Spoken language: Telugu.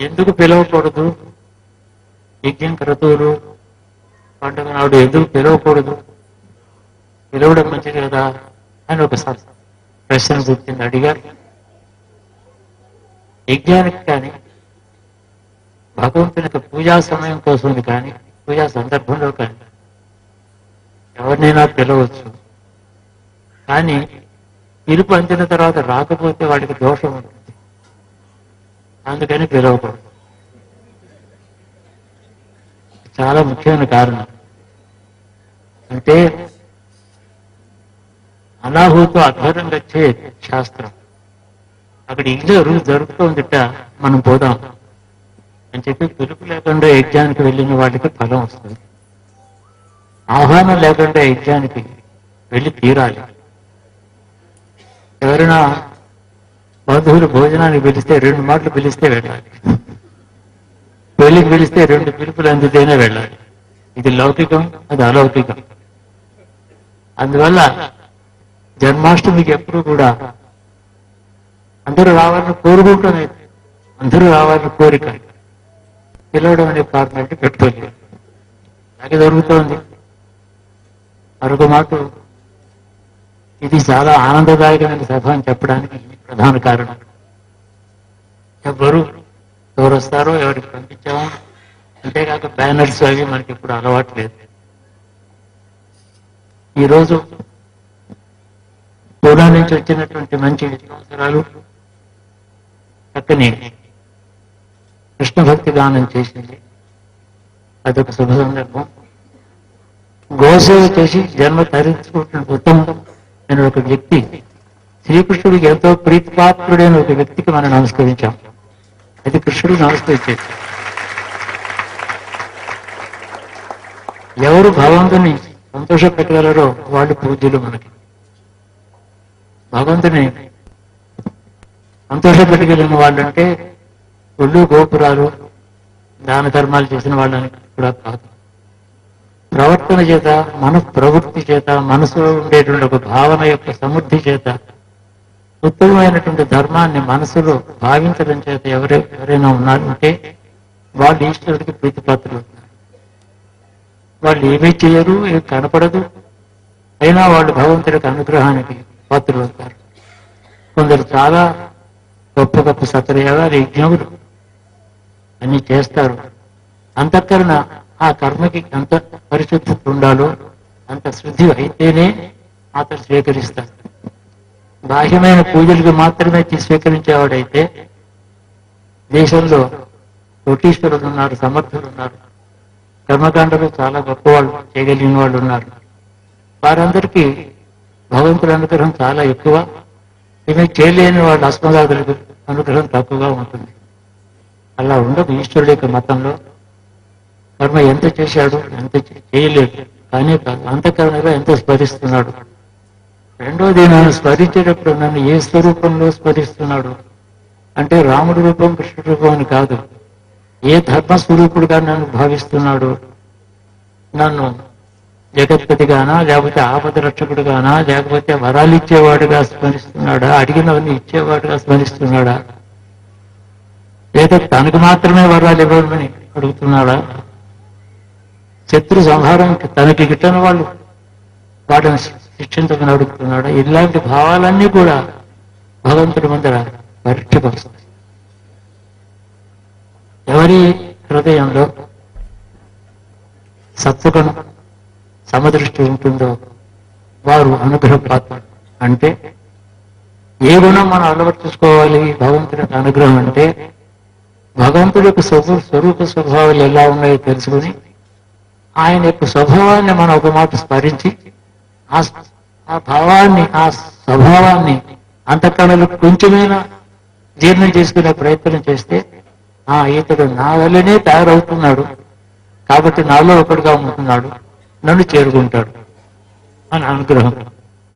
ఎందుకు పిలవకూడదు? యజ్ఞం క్రతువులు పండుగ నాడు ఎందుకు పిలవకూడదు? పిలవడం మంచిది కదా? అని ఒక ప్రశ్న గుర్తింది. అడిగారు. యజ్ఞానికి కానీ భగవంతుని యొక్క పూజా సమయం కోసం కానీ పూజా సందర్భంలో కానీ ఎవరినైనా పిలవచ్చు. కానీ పిలుపు అందిన తర్వాత రాకపోతే వాడికి దోషం ఉంటుంది. అందుకని పిలవకూడదు. చాలా ముఖ్యమైన కారణం. అంటే అనాహూతో అధ్వరం వచ్చే శాస్త్రం. అక్కడ ఇల్లు అరుగు మనం పోదాం. అని చెప్పి పిలుపు లేకుండా యజ్ఞానికి వెళ్ళిన వాటికి ఫలం వస్తుంది. ఆహ్వానం లేకుండా యజ్ఞానికి వెళ్ళి తీరాలి. ఎవరైనా బంధువులు భోజనానికి పిలిస్తే రెండు మాటలు పిలిస్తే వెళ్ళాలి. పెళ్ళికి పిలిస్తే రెండు పిలుపులు అందితేనే వెళ్ళాలి. ఇది లౌకికం అది అలౌకికం. అందువల్ల జన్మాష్టమికి ఎప్పుడు కూడా అందరూ రావాలని కోరుకుంటూనే అందరూ రావాలని కోరిక. పిలవడం అనే పార్టీ పెట్టుకోలేదు. అలాగే జరుగుతోంది. మరొక మాట ఇది చాలా ఆనందదాయకమైన సభ అని చెప్పడానికి ప్రధాన కారణం. ఎవరు ఎవరు వస్తారో ఎవరికి పంపించామో అంతేకాక బ్యానర్స్ అవి మనకి ఇప్పుడు అలవాటు లేదు. ఈరోజు పూనా నుంచి వచ్చినటువంటి మంచి విద్యావసరాలు చక్కని కృష్ణ భక్తి గానం చేసింది. అదొక శుభ సందర్భం. గోసేవ చేసి జన్మ తరించుకుంటున్న ఉత్తమం. అనే ఒక వ్యక్తి శ్రీకృష్ణుడికి ఎంతో ప్రీతిపాత్రుడైన ఒక వ్యక్తికి మనం నమస్కరించాం. అది కృష్ణుడు నమస్కరించేది ఎవరు భగవంతుని సంతోష పెట్టగలరో వాళ్ళు పూజ్యులు మనకి. భగవంతుని సంతోష పెట్టగలిగిన వాళ్ళంటే ఒళ్ళు గోపురాలు దాన ధర్మాలు చేసిన వాళ్ళని కూడా కాదు. ప్రవర్తన చేత మన ప్రవృత్తి చేత మనసులో ఉండేటువంటి ఒక భావన యొక్క సమృద్ధి చేత ఉత్తమమైనటువంటి ధర్మాన్ని మనసులో భావించడం చేత ఎవరు ఎవరైనా ఉన్నారంటే వాళ్ళు ఈశ్వరుడికి ప్రీతిపాత్రులు వాళ్ళు ఏమీ చేయరు ఏమి కనపడదు. అయినా వాళ్ళు భగవంతుడికి అనుగ్రహానికి పాత్రులు అవుతారు. కొందరు చాలా గొప్ప గొప్ప సత్రయాలు యజ్ఞములు అన్ని చేస్తారు. అంతఃకరణ ఆ కర్మకి ఎంత పరిశుద్ధత ఉండాలో అంత శుద్ధి అయితేనే అతను స్వీకరిస్తారు బాహ్యమైన పూజలకు మాత్రమే స్వీకరించేవాడైతే దేశంలో కోటీశ్వరులు ఉన్నారు సమర్థులు ఉన్నారు. కర్మకాండలు చాలా గొప్ప వాళ్ళు చేయగలిగిన వాళ్ళు ఉన్నారు. వారందరికీ భగవంతుడి అనుగ్రహం చాలా ఎక్కువ. ఇవి చేయలేని వాళ్ళ అస్మదాదులకు అనుగ్రహం తక్కువగా ఉంటుంది. అలా ఉండదు ఈశ్వరుడు యొక్క మతంలో. కర్మ ఎంత చేశాడు ఎంత చేయలేదు. కానీ అంతకరణలో ఎంత స్మరిస్తున్నాడు? రెండోది నన్ను స్మరించేటప్పుడు నన్ను ఏ స్వరూపంలో స్మరిస్తున్నాడు? అంటే రాముడి రూపం కృష్ణుడి రూపం అని కాదు. ఏ ధర్మ స్వరూపుడుగా నన్ను భావిస్తున్నాడు? నన్ను జగత్పతిగానా లేకపోతే ఆపద రక్షకుడుగానా లేకపోతే వరాలు ఇచ్చేవాడుగా స్మరిస్తున్నాడా? అడిగినవన్నీ ఇచ్చేవాడుగా స్మరిస్తున్నాడా? లేదా తనకు మాత్రమే వరాలు ఇవ్వమని అడుగుతున్నాడా? శత్రు సంహారానికి తనకి గిట్టని వాళ్ళు వాటిని శిక్షించమని అడుగుతున్నాడు. ఇలాంటి భావాలన్నీ కూడా భగవంతుడి ముందర పరీక్షపరుస్తాయి ఎవరి హృదయంలో సత్వగుణం సమదృష్టి ఉంటుందో వారు అనుగ్రహ పాత్ర అంటే ఏ గుణం మనం అలవర్చుకోవాలి? భగవంతుడి అనుగ్రహం అంటే భగవంతుడి యొక్క స్వరూప స్వభావాలు ఎలా ఉన్నాయో తెలుసుకుని ఆయన యొక్క స్వభావాన్ని మనం ఒక మాట స్మరించి ఆ ఆ భావాన్ని ఆ స్వభావాన్ని అంతఃకరణలు కొంచెమైనా జీర్ణం చేసుకునే ప్రయత్నం చేస్తే ఆ ఇతడు నా వల్లనే తయారవుతున్నాడు. కాబట్టి నాలో ఒకటిగా ఉంటున్నాడు. నన్ను చేరుకుంటాడు. అని అనుగ్రహం.